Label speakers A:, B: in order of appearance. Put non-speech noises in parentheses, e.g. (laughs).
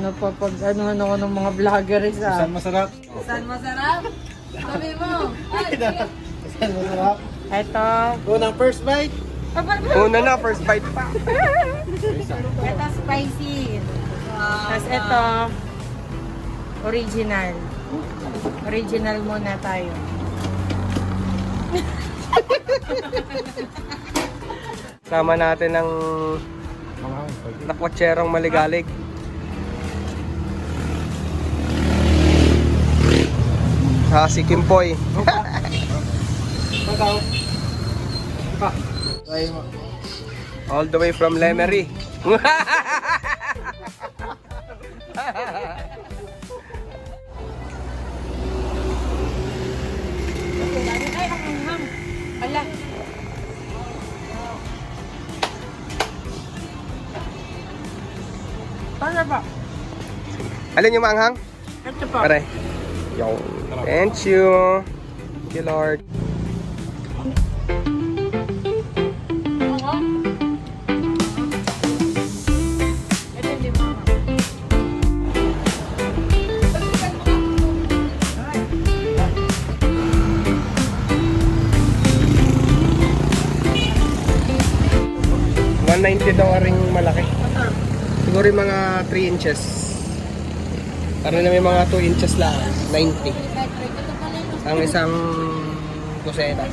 A: mapapag ano ako ng mga vloggers ah.
B: Saan masarap?
C: Saan masarap? Sabi mo. Ay. (laughs)
B: Saan masarap?
A: Ito.
B: Unang first bite.
D: Una na, first bite pa.
A: Ito spicy. Tapos ito, original. Original muna tayo.
D: Sama natin ng nakwatserong maligalig. Ha, si Kimpoy. (laughs) All the way from Lemery.
A: Ay, ang anghang. Ala. Para ba?
D: Alin yung maanghang?
A: Ito pa.
D: Pare. Yo. Thank you. Thank you, Lord. One 190 daw ring malaki. Siguro mga 3 inches. Para na may mga 2 inches lang. 90. Ang isang kuseta.